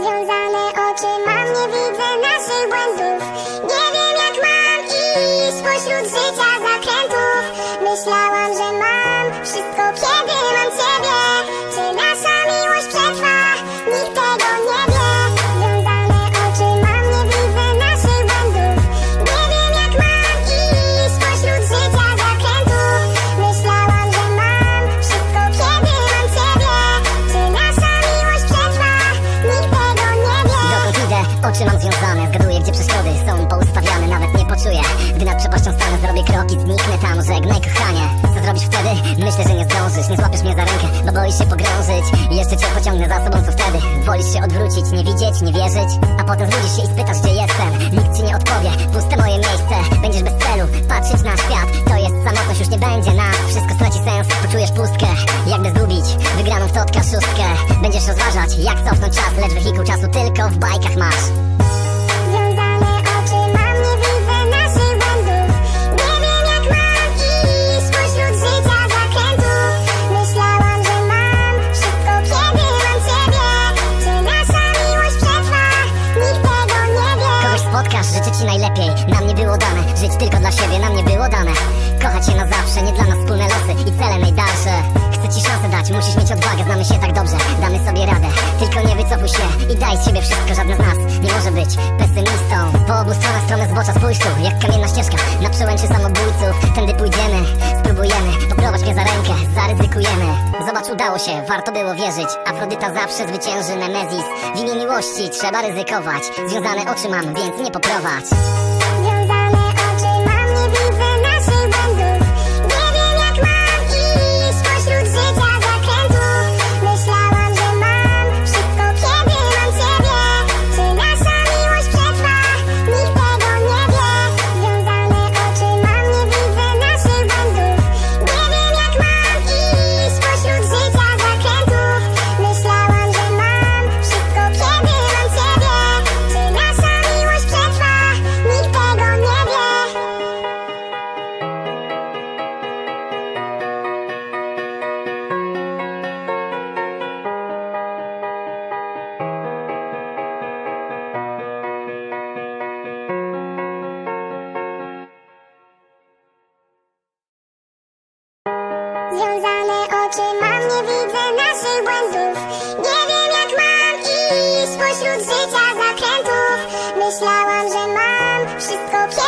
Związane oczy oczy mam związane Zgaduję, gdzie przeszkody są poustawiane Nawet nie poczuję, gdy nad przepaścią stanę Zrobię kroki, zniknę tam, żegnaj kochanie. Co zrobisz wtedy? Myślę, że nie zdążysz Nie złapiesz mnie za rękę, bo boisz się pogrążyć. Jeszcze cię pociągnę za sobą, co wtedy? Wolisz się odwrócić, nie widzieć, nie wierzyć? A potem zbudzisz się i spytasz, gdzie jestem nas Wszystko straci sens, poczujesz pustkę. Jakby zgubić wygraną w totka szóstkę. Będziesz rozważać, jak cofnąć czas Lecz wehikuł czasu tylko w bajkach masz. Związane oczy mam, nie widzę naszych błędów. Nie wiem jak mam iść pośród życia zakrętów Myślałam, że mam wszystko, kiedy mam ciebie. Czy nasza miłość przetrwa? Nikt tego nie wie. Kogoś spotkasz, życzę ci najlepiej. Nam nie było dane, żyć tylko dla siebie Nam nie było dane, kochać się na zawsze Nie dla nas wspólne losy i cele najdalsze Chcę ci szansę dać, musisz mieć odwagę Znamy się tak dobrze, damy sobie radę. Tylko nie wycofuj się i daj z siebie wszystko Żadne z nas nie może być pesymistą. Po obu stronach strome zbocza, spójrz tu Jak kamienna ścieżka na przełęczy samobójców. Tędy pójdziemy, spróbujemy Poprowadź mnie za rękę, zaryzykujemy. Zobacz, udało się, warto było wierzyć. Afrodyta zawsze zwycięży Nemezis W imię miłości trzeba ryzykować. Związane oczy mam, więc nie poprowadź. Związane oczy mam, nie widzę naszych błędów? Nie wiem jak mam iść pośród życia zakrętów. Myślałam, że mam wszystko, ciebie